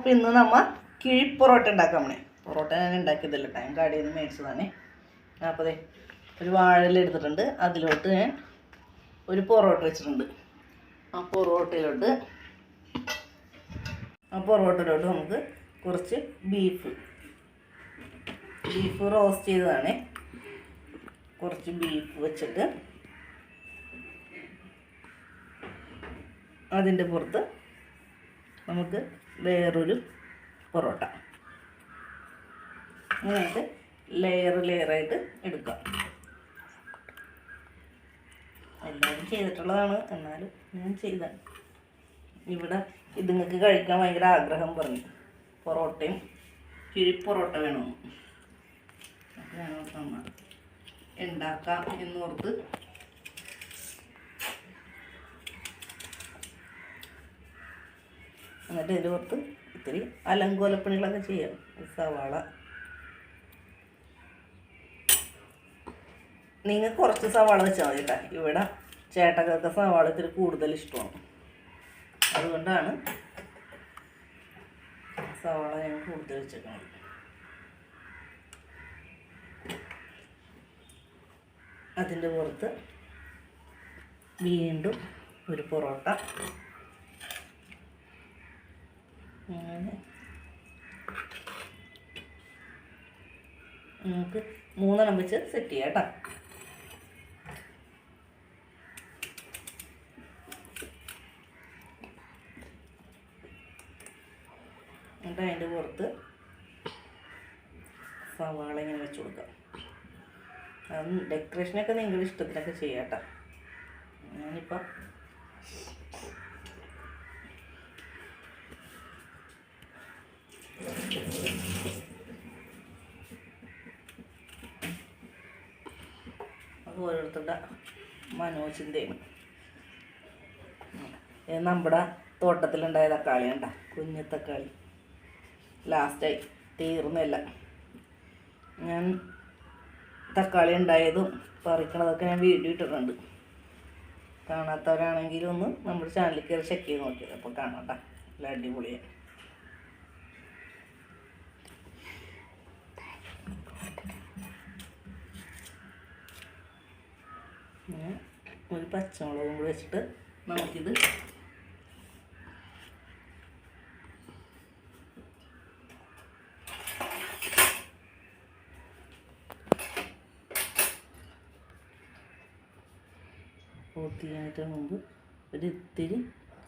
അപ്പോൾ ഇന്ന് നമ്മൾ കിഴി പൊറോട്ട ഉണ്ടാക്കാം പൊറോട്ട ഞാൻ ഉണ്ടാക്കിയതല്ല ടൈം കടയിൽ നിന്ന് മേടിച്ചതാണ്. അപ്പോൾ അതെ ഒരു വാഴല എടുത്തിട്ടുണ്ട്. അതിലോട്ട് ഞാൻ ഒരു പൊറോട്ട വെച്ചിട്ടുണ്ട്. ആ പൊറോട്ടയിലോട്ട് ആ പൊറോട്ടയിലോട്ട് നമുക്ക് കുറച്ച് ബീഫ് ബീഫ് റോസ്റ്റ് ചെയ്തതാണ്. കുറച്ച് ബീഫ് വെച്ചിട്ട് അതിന്റെ പുറത്ത് നമുക്ക് വേറൊരു പൊറോട്ട. അങ്ങനെയായിട്ട് ലെയർ ലെയറായിട്ട് എടുക്കാം. എല്ലാവരും ചെയ്തിട്ടുള്ളതാണ്. എന്നാലും ഞാൻ ചെയ്ത ഇവിടെ ഇതുങ്ങൾക്ക് കഴിക്കാൻ ഭയങ്കര ആഗ്രഹം പറഞ്ഞു. പൊറോട്ടയും കിഴി പൊറോട്ട വേണമെന്ന്. അപ്പോൾ ഞങ്ങൾ ഉണ്ടാക്കാം എന്നോർത്ത് എന്നിട്ട് ഇതിന്റെ പുറത്ത് ഇത്തിരി അലങ്കോലപ്പണികളൊക്കെ ചെയ്യാം. സവാള. നിങ്ങൾ കുറച്ച് സവാള വെച്ചാൽ മതി കേട്ടോ. ഇവിടെ ചേട്ടക്കൊക്കെ സവാള ഇത്തിരി കൂടുതൽ ഇഷ്ടമാണ്. അതുകൊണ്ടാണ് സവാള ഞാൻ കൂടുതൽ വെച്ചേക്കുന്നത് അതിന്റെ പുറത്ത് വീണ്ടും ഒരു പൊറോട്ട. നമുക്ക് മൂന്നെണ്ണം വെച്ച് സെറ്റ് ചെയ്യാം കേട്ടോ എന്നിട്ട് അതിന്റെ പുറത്ത് സവാള ഇങ്ങനെ വെച്ച് കൊടുക്കാം. അത് ഡെക്കറേഷനൊക്കെ നിങ്ങളുടെ ഇഷ്ടത്തിനൊക്കെ ചെയ്യാം കേട്ടോ ഞാനിപ്പോൾ അത് ഓരോരുത്തരുടെ മനോജിന്റെയും നമ്മുടെ തോട്ടത്തിലുണ്ടായ തക്കാളി ഉണ്ട കുഞ്ഞു തക്കാളി. ലാസ്റ്റായി തീർന്നില്ല. ഞാൻ തക്കാളി ഉണ്ടായതും പറിക്കണതൊക്കെ ഞാൻ വീഡിയോ ഇട്ടിട്ടുണ്ട്. കാണാത്തവരാണെങ്കിൽ ഒന്ന് നമ്മുടെ ചാനലിൽ കയറി ചെക്ക് ചെയ്ത് നോക്കിയത്. അപ്പോൾ കാണാം കേട്ടോ നല്ല അടിപൊളിയാണ് ഇങ്ങനെ ഒരു പച്ചമുളകും കൂടി വെച്ചിട്ട് നമുക്കിത് പൂർത്തിയായിട്ട് മുമ്പ് ഒരു ഇത്തിരി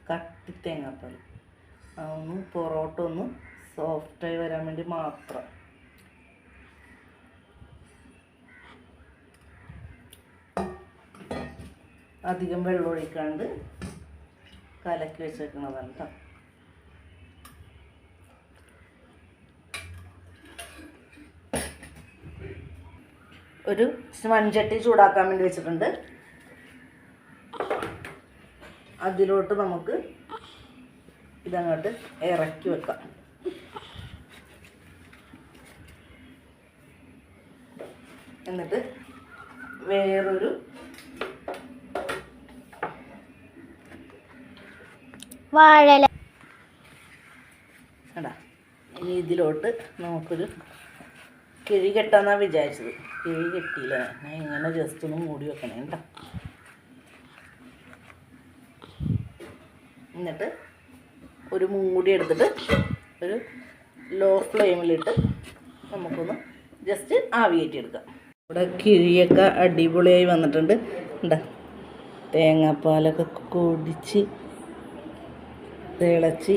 കട്ടി തേങ്ങാപ്പാൽ. അതൊന്ന് പൊറോട്ട ഒന്ന് സോഫ്റ്റായി വരാൻ വേണ്ടി മാത്രം. അധികം വെള്ളം ഒഴിക്കാണ്ട് കലക്കി വെച്ചേക്കണതാണ് കേട്ടോ ഒരു മൺചട്ടി ചൂടാക്കാൻ വേണ്ടി വെച്ചിട്ടുണ്ട്. അതിലോട്ട് നമുക്ക് ഇതങ്ങോട്ട് ഇറക്കി വെക്കാം. എന്നിട്ട് വേറൊരു വാഴല. ഇനി ഇതിലോട്ട് നമുക്കൊരു കിഴി കെട്ടാന്നാ വിചാരിച്ചത്. കിഴി കെട്ടിയില്ല. ഞാൻ ഇങ്ങനെ ജസ്റ്റ് ഒന്ന് മൂടി വെക്കണേ കേട്ടോ എന്നിട്ട് ഒരു മൂടി എടുത്തിട്ട് ഒരു ലോ ഫ്ലെയിമിലിട്ട് നമുക്കൊന്ന് ജസ്റ്റ് ആവി കയറ്റിയെടുക്കാം ഇവിടെ കിഴിയൊക്കെ അടിപൊളിയായി വന്നിട്ടുണ്ട്. എന്താ തേങ്ങാപ്പാലൊക്കെ കുടിച്ച് തിളച്ച്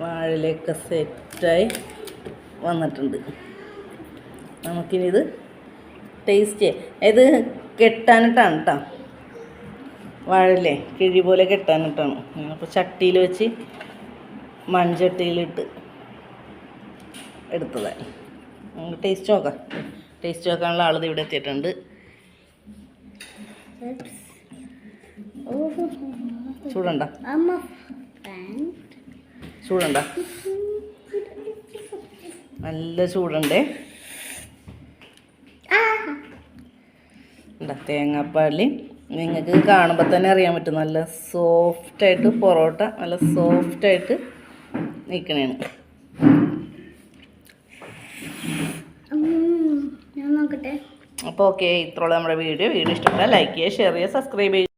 വാഴയിലൊക്കെ സെറ്റായി വന്നിട്ടുണ്ട്. നമുക്കിനി ഇത് ടേസ്റ്റ് ഇത് കെട്ടാനിട്ടാണ് കേട്ടോ വാഴല്ലേ കിഴി പോലെ കെട്ടാനിട്ടാണ്. അപ്പോൾ ചട്ടിയിൽ വെച്ച് മൺചട്ടിയിലിട്ട് എടുത്തതാണ് നമുക്ക് ടേസ്റ്റ് നോക്കാം. ടേസ്റ്റ് നോക്കാനുള്ള ആളത് ഇവിടെ എത്തിയിട്ടുണ്ട്. ചൂടണ്ട. അമ്മ. ചൂടണ്ട. നല്ല ചൂടുണ്ടേ. എന്താ തേങ്ങാപ്പാലി നിങ്ങൾക്ക് കാണുമ്പോൾ തന്നെ അറിയാൻ പറ്റും. നല്ല സോഫ്റ്റായിട്ട് പൊറോട്ട നല്ല സോഫ്റ്റായിട്ട് നിൽക്കണേണ് അപ്പോൾ ഓക്കെ ഇത്രയുള്ള നമ്മുടെ വീഡിയോ. വീഡിയോ ഇഷ്ടപ്പെട്ടാൽ ലൈക്ക് ചെയ്യുക ഷെയർ ചെയ്യുക സബ്സ്ക്രൈബ് ചെയ്യുക.